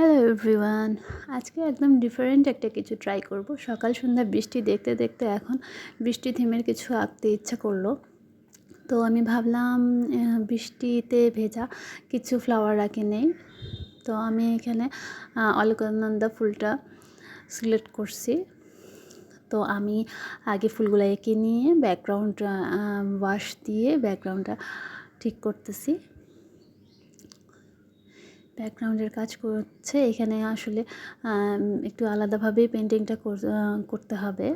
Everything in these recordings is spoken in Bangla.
হ্যালো এভরিওয়ান আজকে একদম ডিফারেন্ট একটা কিছু ট্রাই করব। সকাল, সন্ধ্যা বৃষ্টি দেখতে দেখতে এখন বৃষ্টি থিমের কিছু আঁকতে ইচ্ছা করল। তো আমি ভাবলাম বৃষ্টিতে ভেজা কিছু ফ্লাওয়ার আঁকে নেই। তো আমি এখানে অলকানন্দা ফুলটা সিলেক্ট করছি। তো আমি আগে ফুলগুলো এঁকে নিয়ে ব্যাকগ্রাউন্ড ওয়াশ দিয়ে ব্যাকগ্রাউন্ডটা ঠিক করতেছি। ব্যাকগ্রাউন্ডের কাজ করছে, এখানে আসলে একটু আলাদাভাবেই পেন্টিংটা করতে হবে।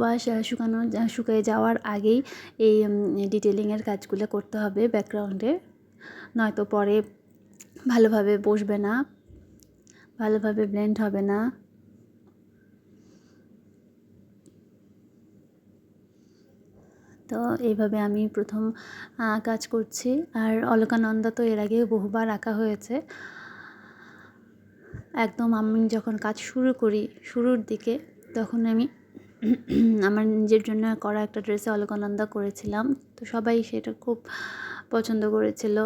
ওয়াশ শুকানো শুকিয়ে যাওয়ার আগেই এই ডিটেলিংয়ের কাজগুলো করতে হবে ব্যাকগ্রাউন্ডে নয়তো পরে ভালোভাবে বসবে না, ভালোভাবে ব্লেন্ড হবে না। তো এইভাবে আমি প্রথম কাজ করছি। আর অলকানন্দা তো এর আগে বহুবার আঁকা হয়েছে। একদম আমি যখন কাজ শুরু করি, শুরুর দিকে তখন আমি আমার নিজের জন্য করা একটা ড্রেসে অলকানন্দা করেছিলাম। তো সবাই সেটা খুব পছন্দ করেছিল।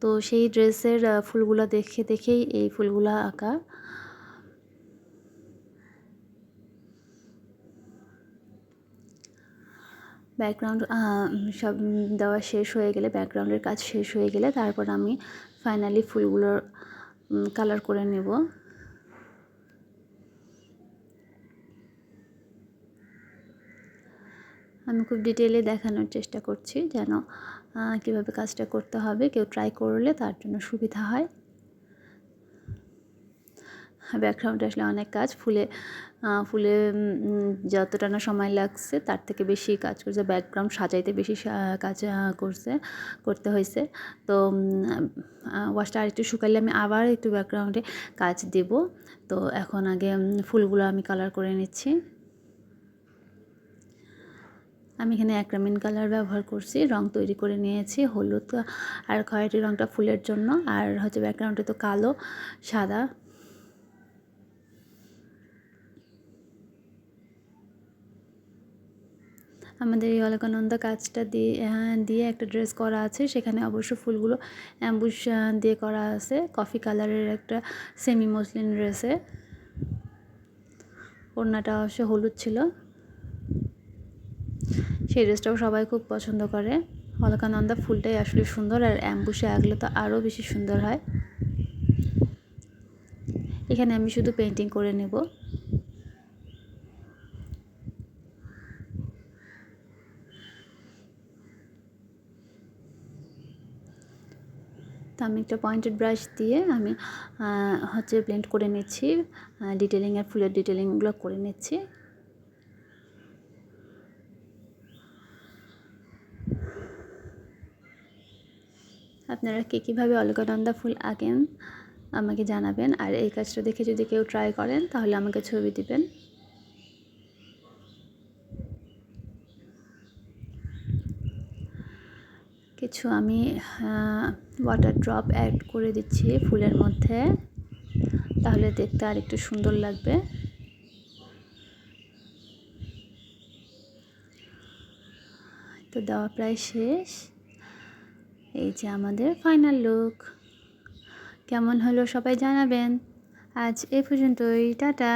তো সেই ড্রেসের ফুলগুলো দেখে, দেখেই এই ফুলগুলো আঁকা। ব্যাকগ্রাউন্ড সব দেওয়া শেষ হয়ে গেলে ব্যাকগ্রাউন্ডের কাজ শেষ হয়ে গেলে তারপর আমি ফাইনালি ফুলগুলোর কালার করে নেব। আমি খুব ডিটেলে দেখানোর চেষ্টা করছি যেন কীভাবে কাজটা করতে হবে, কেউ ট্রাই করলে তার জন্য সুবিধা হয়। ব্যাকগ্রাউন্ডে আসলে অনেক কাজ। ফুলে ফুলে যতটা না সময় লাগছে তার থেকে বেশি কাজ করছে। ব্যাকগ্রাউন্ড সাজাইতে বেশি কাজ করছে, করতে হয়েছে তো ওয়াশটা আর একটু শুকাইলে আমি আবার একটু ব্যাকগ্রাউন্ডে কাজ দেব। তো এখন আগে ফুলগুলো আমি কালার করে নিচ্ছি। আমি এখানে অ্যাক্রামিন কালার ব্যবহার করছি, রং তৈরি করে নিয়েছি, হলুদ, আর খয়েরি রংটা ফুলের জন্য। আর হচ্ছে ব্যাকগ্রাউন্ডে তো কালো, সাদা। আমাদের এই অলকানন্দা কাজটা দিয়ে দিয়ে একটা ড্রেস করা আছে। সেখানে অবশ্য ফুলগুলো অ্যাম্বুশ দিয়ে করা আছে। কফি কালারের একটা সেমি মসলিন ড্রেসে। ওড়নাটা অবশ্য হলুদ ছিল। সেই ড্রেসটাও সবাই খুব পছন্দ করে। অলকানন্দা ফুলটাই আসলে সুন্দর আর অ্যাম্বুশে আগলে তো আরও বেশি সুন্দর হয়। এখানে আমি শুধু পেন্টিং করে নেব। তো আমি একটা পয়েন্টেড ব্রাশ দিয়ে আমি হচ্ছে ব্লেন্ড করে নিচ্ছি। ডিটেলিং আর ফুলের ডিটেলিংগুলো করে নিচ্ছি। আপনারা কে কীভাবে অলকানন্দা ফুল আঁকেন, আমাকে জানাবেন। আর এই কাজটা দেখে যদি কেউ ট্রাই করেন, তাহলে আমাকে ছবি দিবেন। কিছু আমি ওয়াটার ড্রপ অ্যাড করে দিচ্ছি ফুলের মধ্যে। তাহলে দেখতে আর একটু সুন্দর লাগবে। তো দেওয়া প্রায় শেষ। এই যে আমাদের ফাইনাল লুক কেমন হলো সবাই জানাবেন। আজ এ পর্যন্তই, টাটা।